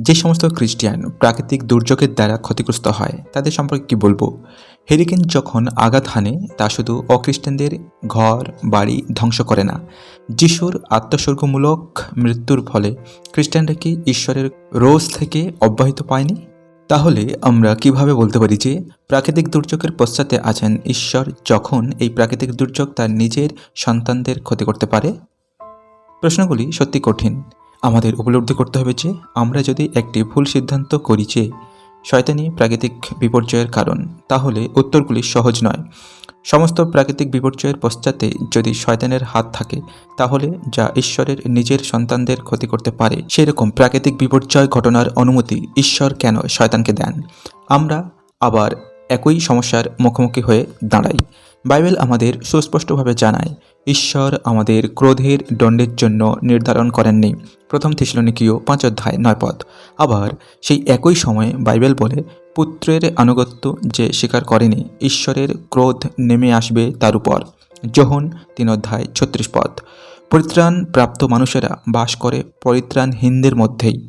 যে সমস্ত খ্রিস্টিয়ান প্রাকৃতিক দুর্যোগের দ্বারা ক্ষতিগ্রস্ত হয়, তাদের সম্পর্কে কি বলব? হেরিকেন যখন আঘাত হানে, তা শুধু অখ্রিস্টানদের ঘর, বাড়ি ধ্বংস করে না। যিশুর আত্মস্বর্গমূলক মৃত্যুর ফলে খ্রিস্টানরা কি ঈশ্বরের রোজ থেকে অব্যাহত পায়নি? তাহলে আমরা কীভাবে বলতে পারি যে প্রাকৃতিক দুর্যোগের পশ্চাতে আছেন ঈশ্বর যখন এই প্রাকৃতিক দুর্যোগ তার নিজের সন্তানদের ক্ষতি করতে পারে? প্রশ্নগুলি সত্যি কঠিন। আমাদের উপলব্ধি করতে হবে যে, আমরা যদি একটি ভুল সিদ্ধান্ত করি যে, শয়তানি প্রাকৃতিক বিপর্যয়ের কারণ, তাহলে উত্তরগুলি সহজ নয়। সমস্ত প্রাকৃতিক বিপর্যয়ের পশ্চাতে যদি শয়তানের হাত থাকে, তাহলে যা ঈশ্বরের নিজের সন্তানদের ক্ষতি করতে পারে, সেরকম প্রাকৃতিক বিপর্যয় ঘটনার অনুমতি ঈশ্বর কেন শয়তানকে দেন? আমরা আবার একই সমস্যার মুখোমুখি হয়ে দাঁড়াই। বাইবেল আমাদের সুস্পষ্টভাবে জানায় ঈশ্বর আমাদের ক্রোধের দণ্ডের জন্য নির্ধারণ করেননি। প্রথম থিসলনিকীয় পাঁচ অধ্যায় নয় পদ। আবার সেই একই সময়ে বাইবেল বলে, পুত্রের আনুগত্য যে স্বীকার করেনি, ঈশ্বরের ক্রোধ নেমে আসবে তার উপর। যোহন তিন অধ্যায় ছত্রিশ পদ। পরিত্রাণ প্রাপ্ত মানুষেরা বাস করে পরিত্রাণহীনদের মধ্যেই।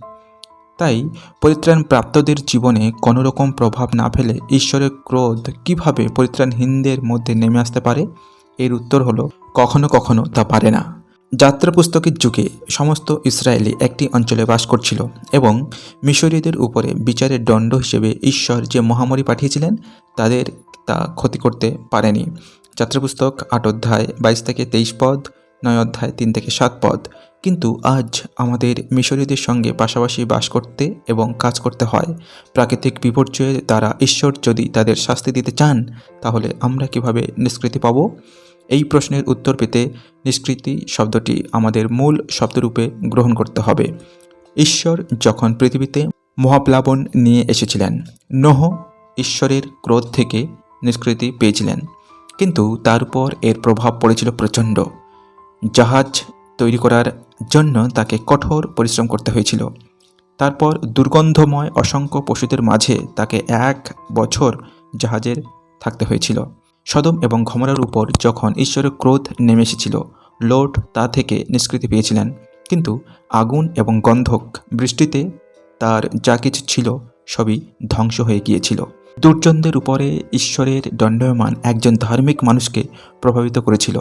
তাই পরিত্রাণ প্রাপ্তদের জীবনে কোনো রকম প্রভাব না ফেলে ঈশ্বরের ক্রোধ কীভাবে পরিত্রাণহীনদের মধ্যে নেমে আসতে পারে? এর উত্তর হলো, কখনো কখনো তা পারে না। যাত্রা পুস্তকের যুগে সমস্ত ইসরায়েলি একটি অঞ্চলে বাস করছিল এবং মিশরীয়দের উপরে বিচারের দণ্ড হিসেবে ঈশ্বর যে মহামারী পাঠিয়েছিলেন, তাদের তা ক্ষতি করতে পারেনি। যাত্রাপুস্তক আট অধ্যায় বাইশ থেকে তেইশ পদ, নয় অধ্যায় তিন থেকে সাত পদ কিন্তু আজ আমাদের মিশরীয়দের সঙ্গে পাশাপাশি বাস করতে এবং কাজ করতে হয়। প্রাকৃতিক বিপর্যয়ের দ্বারা ঈশ্বর যদি তাদের শাস্তি দিতে চান, তাহলে আমরা কীভাবে নিষ্কৃতি পাব? এই প্রশ্নের উত্তর পেতে নিষ্কৃতি শব্দটি আমাদের মূল শব্দরূপে গ্রহণ করতে হবে। ঈশ্বর যখন পৃথিবীতে মহাপ্লাবন নিয়ে এসেছিলেন, নোহ ঈশ্বরের ক্রোধ থেকে নিষ্কৃতি পেয়েছিলেন। কিন্তু তার উপর এর প্রভাব পড়েছিল প্রচণ্ড। জাহাজ তৈরি করার জন্য তাকে কঠোর পরিশ্রম করতে হয়েছিল। তারপর দুর্গন্ধময় অসংখ্য পশুদের মাঝে তাকে এক বছর জাহাজের থাকতে হয়েছিল। সদম এবং ঘমরার উপর যখন ঈশ্বরের ক্রোধ নেমে এসেছিল লোড তা থেকে নিষ্কৃতি পেয়েছিলেন। কিন্তু আগুন এবং গন্ধক বৃষ্টিতে তার যা কিছু ছিল সবই ধ্বংস হয়ে গিয়েছিল। দুর্জনদের উপরে ঈশ্বরের দণ্ডায়মান একজন ধার্মিক মানুষকে প্রভাবিত করেছিল।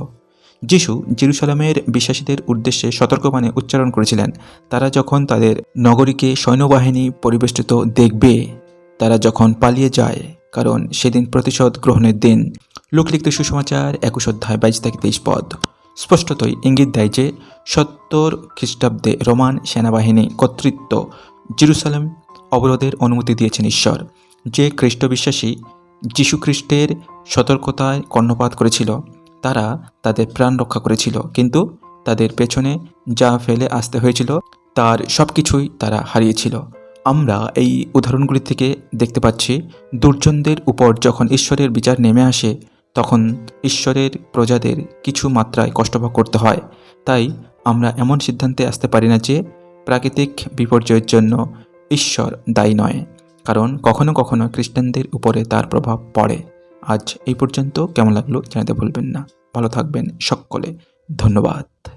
যিশু জেরুসালামের বিশ্বাসীদের উদ্দেশ্যে সতর্কবাণী উচ্চারণ করেছিলেন। তারা যখন তাদের নগরীকে সৈন্যবাহিনী পরিবেষ্টিত দেখবে, তারা যখন পালিয়ে যায়, কারণ সেদিন প্রতিশোধ গ্রহণের দিন। লোকলিখিত সুসমাচার একুশ অধ্যায় বাইশ থেকে তেইশ পদ। স্পষ্টতই ইঙ্গিত দেয় যে, সত্তর খ্রিস্টাব্দে রোমান সেনাবাহিনী কর্তৃত্ব জেরুসালেম অবরোধের অনুমতি দিয়েছেন ঈশ্বর। যে খ্রিস্ট বিশ্বাসী যীশুখ্রিস্টের সতর্কতায় কর্ণপাত করেছিল তারা তাদের প্রাণ রক্ষা করেছিল। কিন্তু তাদের পেছনে যা ফেলে আসতে হয়েছিল, তার সব কিছুই তারা হারিয়েছিল। আমরা এই উদাহরণগুলি থেকে দেখতে পাচ্ছি, দুর্জনদের উপর যখন ঈশ্বরের বিচার নেমে আসে, তখন ঈশ্বরের প্রজাদের কিছু মাত্রায় কষ্টভোগ করতে হয়। তাই আমরা এমন সিদ্ধান্তে আসতে পারি না যে প্রাকৃতিক বিপর্যয়ের জন্য ঈশ্বর দায়ী নয়, কারণ কখনো কখনো খ্রিস্টানদের উপরে তার প্রভাব পড়ে। আজ এই পর্যন্ত। কেমন লাগল জানাতে ভুলবেন না। ভালো থাকবেন সকলে। ধন্যবাদ।